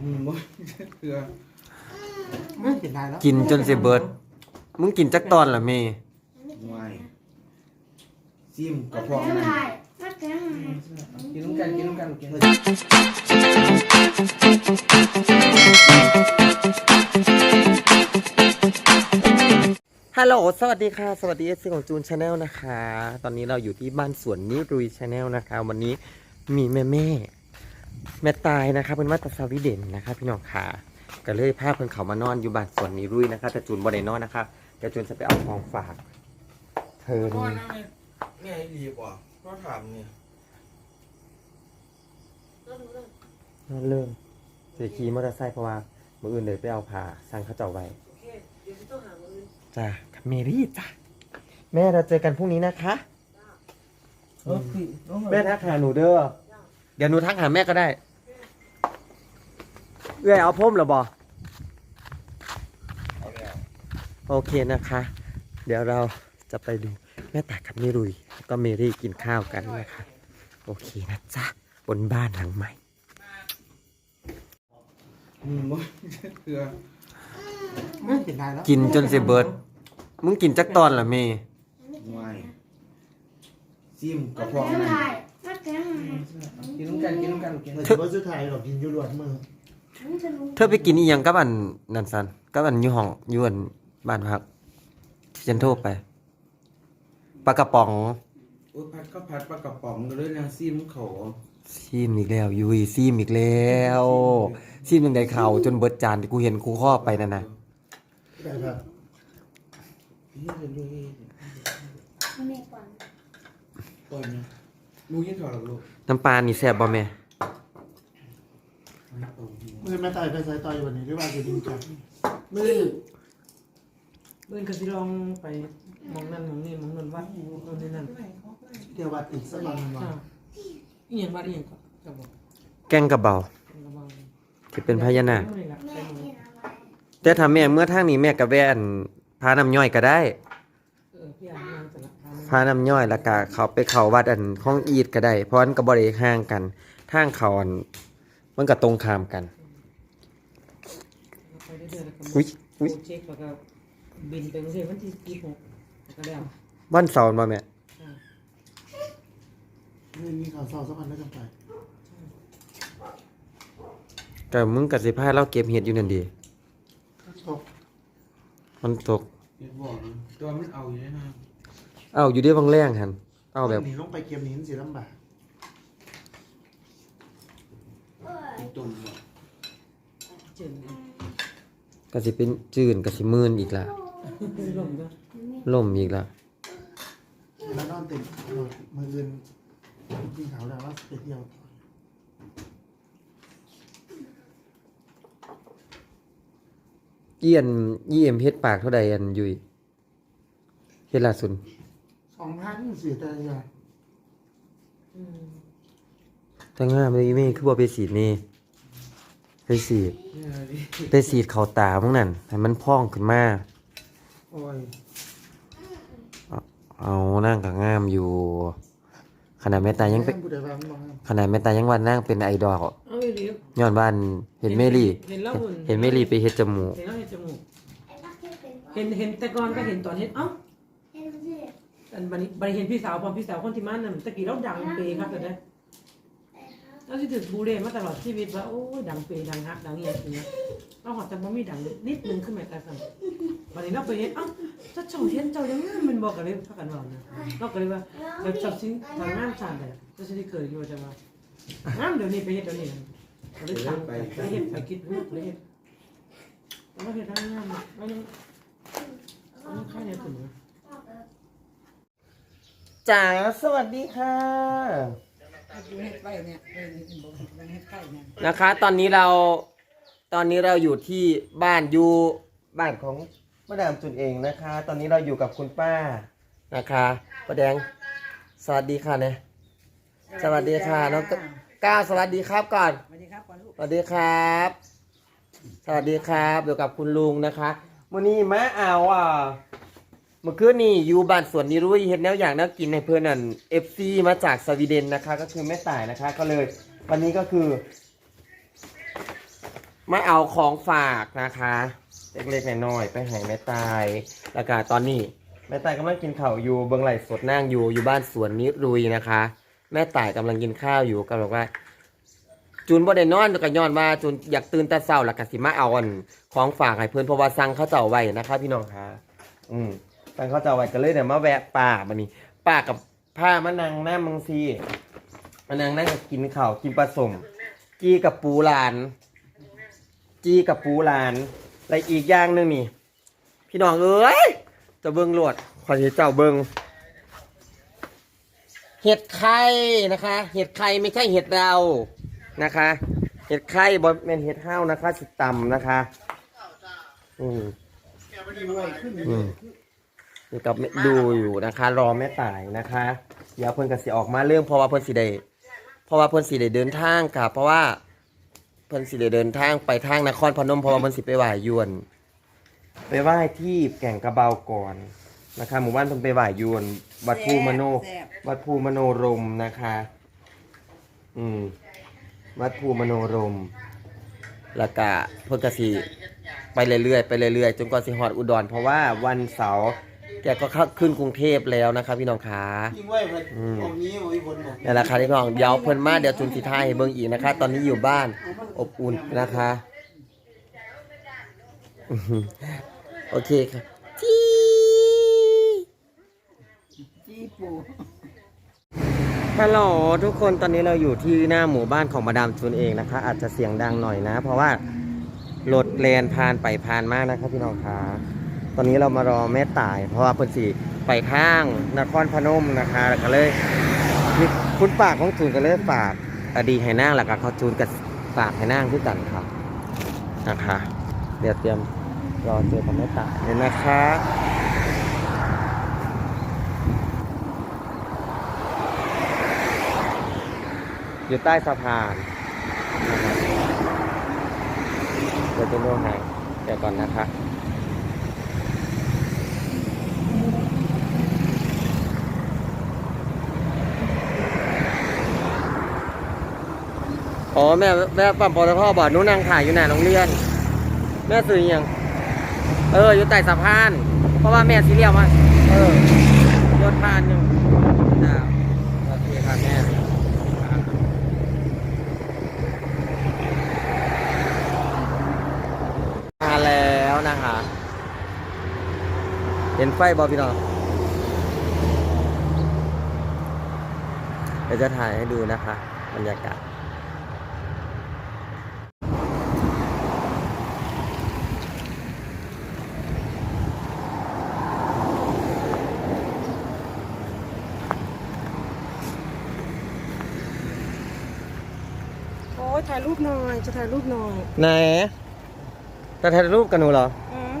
อืมบ่เกลือไม่กินได้แล้วกินจนสิเบิด มึงกินจักตอนละเมวายซิมกระเพาะน้ำมันลายมะเขือหายกินน้ำกันกินน้ำกันกินฮัลโหล สวัสดีค่ะ สวัสดีเอฟซีของจูนชาแนลนะคะ ตอนนี้เราอยู่ที่บ้านสวนนิรุยชาแนลนะคะ วันนี้มีแม่แม่ แม่ตายนะคะเป็นมาตาสวีเดนนะคะพี่น้องค่ะก็เลยพาเพิ่นเขามานอนอยู่บ้านสวนนิรุยนะคะแต่จูนบ่ได้นอนนะคะแต่จูนจะไปเอาของฝากเธอพ่อนี่นั่งเนี่ยแม่รีบว่ะพ่อถามเนี่ยนอนเริ่มเสียขี่มอเตอร์ไซค์เพราะว่ามืออื่นเลยไปเอาผ้าสั่งเขาเจ้าไว้จ้ากับเมรี่จ้ะแม่เราเจอกันพรุ่งนี้นะคะเออพี่น้องแม่ทักหาหนูเด้อเดี๋ยวหนูทักหาแม่ก็ได้ เอื้อยเอาพ่มเหรอบอโอเคนะคะ เดี๋ยวเราจะไปดูแม่ตากับเมรุยแล้วก็เมรี่กินข้าวกันนะคะ โอเคนะจ๊ะ บนบ้านหลังใหม่อืมบ่เกลือไม่กินได้แล้วกินจนสิเบิดมึงกินจักตอนละเมวายซิมกระมะเพาะ เขือมันหายมะเขือหายกินน้ำกันกินน้ำกันกินเราจะว่าสุดท้ายเรากินอยูรวดมือมันจะรู้เธอไปกินอีหยังกับอันนันสันกับอันอยูห้องอยวนบ้านพักที่ฉันโทรไปปลากระป๋องโอ้ยพัดก็พัดปลากระป๋องก็เลยนะซิมเขาซีมอีกแล้วยุยซีมอีกแล้วซีมยังไงเข่าจนเบิดจานที่กูเห็นกูข้อไปนั่นนะได้ครับพี่จะลุยเมฆก่อนก่อนนะ ลูกยิ่งเขาหรอกลูกน้ำปลานี่แซ่บบ่แม่ไม่เอาดีมือแม่ตายไปใส่ต่อยวันนี้หรือว่าจะดินกันมื่นมื่นก็สิลองไปมองนั่นมองนี่มองนั่นวัดมองนี่นั่นเดี๋ยววัดอีกสักวันหนึ่งวันอ่าอีหยังวัดอีหยังก็จะบอกแกงกระเบาเป็นระวังที่เป็นพญานาคไม่ละแม่ไปหมดกินอะไรแต่ถ้าแม่เมื่อทางนี้แม่กับแว่นพาน้ำย่อยก็ได้ เออพี่อ่านงานแต่ละทางพาน้ำย่อยแล้วก็เขาไปเขาวัดอันห้องอีดก็ได้เพราะอันก็บ่ได้ห่างกันทางเขาอันมันก็ตรงข้ามกัน ไปเรื่อยๆแล้วก็อุ๊ยอุ๊ย โปรเช็คแล้วก็บินไปเรื่อยๆวันที่ยี่สิบหกแล้วก็แล้ววันเสาร์บ่แม่อ่าไม่มีข่าวเศร้าสักวันแล้วจังไปก็มึงก็สิพาเราเก็บเห็ดอยู่นั่นดีตกมันตกเดี๋ยวบอกนะตัวมันเอาอยู่ได้นะ เอ้าอยู่เด้บางแรงหั่นเอาแบบ หนีลงไปเกมนี้มันสิลำบากตรงๆบอกเจินก็สิเป็นจืนก็สิมื่นอีกละลมก็ล่มอีกละแล้วนอนเต็มมืออื่นกินขาวแล้วว่าไปเที่ยวต่อเอียนยี่เอ็มเฮ็ดปากเท่าใดอันยุยเฮ็ดล่าสุด สองพันเสียใจอะอืมทั้งห้าไม่ไม่คือบ่ไปสีดนี่ไปสีดเนี่ยดิไปสีดเข้าตามึงนั่นให้มันพองขึ้นมาโอ้ยเอานั่งก็งามอยู่ ขนาดแม่ตายังเป็นผู้ใดบ้างบ้างขนาดแม่ตายังว่านั่งเป็นไอดอลเอาอีหลีย้อนบ้านเห็นเมลี่ เห็นแล้วหุ่นเห็นเมลี่ไปเฮ็ดจมูกเห็นแล้วเห็นจมูกไอ้พักที่เป็นเห็นเห็นแต่ก่อนก็เห็นตอนเห็นเอ้าเห็นสิ อันบัดนี้บัดนี้เห็นพี่สาวพอพี่สาวคนที่มันน่ะตะกี้เราดังเปย์ครับแต่เด้เราสิถือบูเรมาตลอดชีวิตว่าโอ้ยดังเปย์ดังฮักดังเงียบอย่างเงี้ยเราหอดแต่บ่มีดังนิดนึงขึ้นมาแต่สั่นวันนี้เราไปเห็นเอ้าเจ้าเจ้าเห็นเจ้ายังงามมันบอกกันเลยพักกันว่านะเราก็เลยว่าเดี๋ยวจับชิ้นทางงามสานแต่เจ้าสิได้เคยอยู่จะว่างามเดี๋ยวนี้ไปเฮ็ดเดี๋ยวนี้เราได้ตังค์ไปเฮ็ดไปคิดเรื่องเลยเฮ็ดแล้วเราเฮ็ดได้งามเรายังเรายังค่ายในถึง จ๋าสวัสดีค่ะนะคะ ตอนนี้เราตอนนี้เราอยู่ที่บ้านอยู่บ้านของมาดามจุนเองนะคะ ตอนนี้เราอยู่กับคุณป้านะคะป้าแดงสวัสดีค่ะเนี่ยสวัสดีค่ะน้องก้าวสวัสดีครับก่อน สวัสดีครับก่อนลูกสวัสดีครับ สวัสดีครับอยู่กับคุณลุงนะคะวันนี้มาเอาอะ เมื่อคืนนี่อยู่บ้านสวนนิรุยเห็นแนวอย่างแนวกินในเพื่อนนั่นเอฟซีมาจากสวีเดนนะคะ ก็คือแม่ต่ายนะคะ ก็เลย วันนี้ก็คือมาเอาของฝากนะคะเล็กๆน้อยๆไปให้แม่ตายแล้วก็ตอนนี้ แม่ตายกำลังกินข้าวอยู่เบื้องไหลสดนั่งอยู่อยู่บ้านสวนนิรุยนะคะ แม่ตายกำลังกินข้าวอยู่ก็บอกว่า จูนบ่ได้นอนก็ย้อนว่าจูนอยากตื่นแต่เช้าแล้วก็สิมาเอาอันของฝากให้เพิ่นเพราะว่าสั่งเขาเจ้าไว้นะคะ พี่น้องคะอืม สั่งเขาเจ้าไว้ก็เลยเดี๋ยวมาแวะป่าบัดนี้ป้ากับผ้ามานั่งหน้ามังซีมานั่งนั่งกินข้าวกินปลาสมจีกับปูหลาน จีกับปูหลานและอีกอย่างหนึงนี่ พี่น้องเอ้ยเจะเบิ่งโหลดขอสิเจ้าเบิ่งเห็ดไข่นะคะ เห็ดไข่ไม่ใช่เห็ดเรานะคะ เห็ดไข่บนเป็นเห็ดห้าวนะคะสิต่ำนะคะ อืมอืม นี่กับดูอยู่นะคะ รอแม่ตายนะคะ เดี๋ยวเพิ่นก็สิออกมาเรื่องเพราะว่าเพิ่นสิได้เพราะว่าเพิ่นสิได้เดินทางกับเพราะว่าเพิ่นสิได้เดินทางไปทางนครพนมเพราะว่าเพิ่นสิไปไหว้ยวน ไปไหว้ที่แก่งกระเบาก่อนนะคะ หมู่บ้านเพิ่นไปไหว้ยวนวัดภูมโนวัดภูมโนรมนะคะ อืม วัดภูมโนรม แล้วก็เพิ่นก็สิไปเรื่อยๆไปเรื่อยๆจนกว่าสิฮอดอุดร เพราะว่าวันเสาร์ แกก็เข้าขึ้นกรุงเทพแล้วนะครับพี่น้องขายิงไว้เลยตรงนี้มีคนบอกนี่นแหละครับพี่น้องเดี๋ยวเพิ่นมาเดี๋ยวจุนสิท้ายให้เบิ่งอีกนะคะ ตอนนี้อยู่บ้านอบอุ่นนะคะอื้อหือโอเคครับจีฮัลโหลทุกคนตอนนี้เราอยู่ที่หน้าหมู่บ้านของมาดามจูนเองนะคะ อาจจะเสียงดังหน่อยนะ เพราะว่ารถแลนผ่านไปผ่านมานะครับพี่น้องคะ ตอนนี้เรามารอแม่ตาย เพราะว่าเพิ่นสิไปข้างนครพนมนะคะแล้วก็เลยมีคุณปากของจูนก็เลยฝากอดีให้นั่งแล้วก็เขาจูนกับฝากให้นั่งด้วยกันครับนะคะ เดี๋ยวเตรียมรอเจอกับแม่ตายเลยนะคะอยู่ใต้สะพานนะครับเดี๋ยวจะโน้ให้เดี๋ยวก่อนนะคะ อ๋อแม่แม่ปั๊มปตทบอกนู้นนางขายอยู่หน้าโรงเรียน แม่ซื้ออยังเอออยู่ใต้สะพาน เพราะว่าแม่ซีเรียลมาเออรถผ่านอยู่จ้าโอเคครับแม่มาแล้วนะคะ เห็นไฟบอพี่น้องเดี๋ยวจะถ่ายให้ดูนะคะ บรรยากาศ ถ่ายรูปหน่อย จะถ่ายรูปหน่อยไหนจะถ่ายรูปกันหนูเหรอ อืม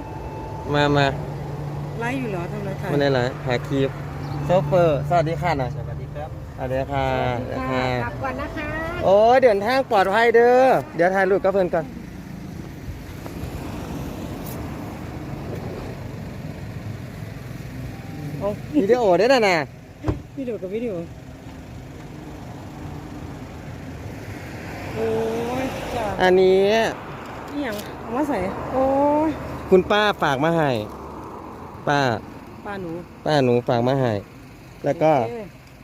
มามาไลฟ์อยู่เหรอทำอะไรถ่ายไม่ได้เลยถ่ายคลิปโซเฟอร์สวัสดีค่ะหน่อยสวัสดีครับสวัสดีค่ะสวัสดีค่ะ กลับก่อนนะคะโอ้ยเดินทางปลอดภัยเด้อ เดี๋ยวถ่ายรูปกับเพื่อนก่อนเอาวิดีโอได้น่ะนะวิดีโอกับวิดีโอ โอ้ยจ้าอันนี้นี่ยังเอามาใส่ โอ้ยคุณป้าฝากมาให้ป้า ปลาหนูป้าหนูฝากมาให้แล้วก็โอเค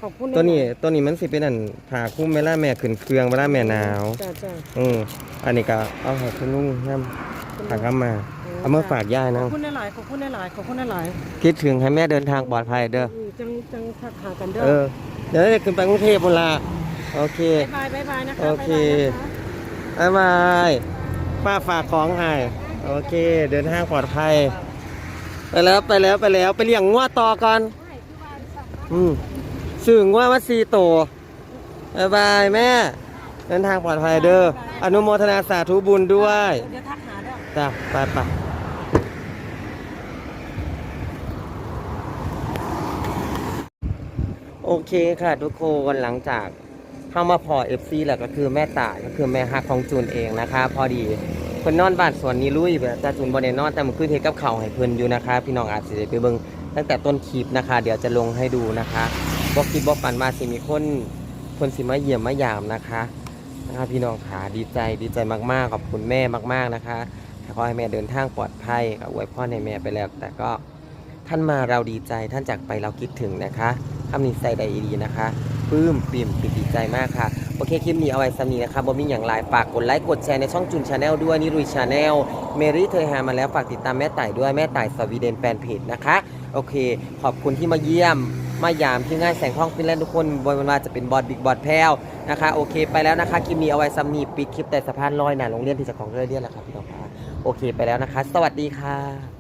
ขอบคุณะตัวนี้ตัวนี้มันสิเป็นอันผ่าคลุ้มเวลาแม่ขึ้นเครื่องเวลาแม่หนาว จ้าจ้าอืมอันนี้ก็เอาให้คุณลุงน้ำผักกำมา เอามาฝากย่ายขนะอบคุณหลายๆขอบคุณหลายๆขอบคุณหลายคิดถึงให้แม่เดินทางปลอดภัยเด้อๆจังจังทักหากันเด้อเออเดี๋ยวจะขึ้นไปกรุงเทพบุละ โอเคบายบายบายบายนะคะโอเค บ๊ายบายนะคะ บ๊ายบายป้าฝากของให้โอเค เดินทางปลอดภัย ไปแล้วไปแล้วไปแล้วไปเลี้ยงงัวต่อก่อนอืมสื่องัวมาสีโตวบ๊ายบายแม่ เดินทางปลอดภัยเด้ออนุโมทนาสาธุบุญด้วยเดี๋ยวทักหาเด้อ จ้ะไปไปโอเคค่ะทุกคนหลังจาก เข้ามาพอเอฟซีแหล้วก็คือแม่ตาก็คือแม่ฮักของจูนเองนะคะ พอดีเพิ่นนอนบ้านสวนนี้ลุยแบบแต่จูนบ่ได้นอนแต่มันคือเทกับเขาให้เพิ่นอยู่นะคะ พี่น้องอาจจะได้ไปเบิ่งตั้งแต่ต้นคลิปนะคะ เดี๋ยวจะลงให้ดูนะคะบ่คิดบ่ฝันมาสิมีคนคนสิมาเยี่ยมมายามนะคะนะคะพี่น้องขาดีใจดีใจมากๆขอบคุณแม่มาก ๆนะคะขอให้แม่เดินทางปลอดภัยก็อวยพรให้แม่ไปแล้ว แต่ก็ท่านมาเราดีใจท่านจากไปเราคิดถึงนะคะคำนี้ใส่ใดดีนะคะ ปลื้มปิ่มปิติใจมากค่ะ โอเค คลิปนี้เอาไว้สำนีนะคะบ่มีอย่างไรฝากกดไลค์กดแชร์ในช่องจุนชาแนลด้วยนี่รุยชาแนลเมรี่เธอหามาแล้วฝากติดตามแม่ต่ายด้วยแม่ต่ายสวีเดนแฟนเพจนะคะ โอเค ขอบคุณที่มาเยี่ยม มายามที่ง่ายแสงทองฟินแลนด์ทุกคนบนมาจะเป็นบอดบิ๊กบอดแพลวนะคะโอเค ไปแล้วนะคะคลิปนี้เอาไว้สำนีปิดคลิปแต่สะพานลอยหนาโรงเรียนที่จะของเรื่อเรียนแล้วครับพี่น้องค่ะโอเคไปแล้วนะคะ สวัสดีค่ะ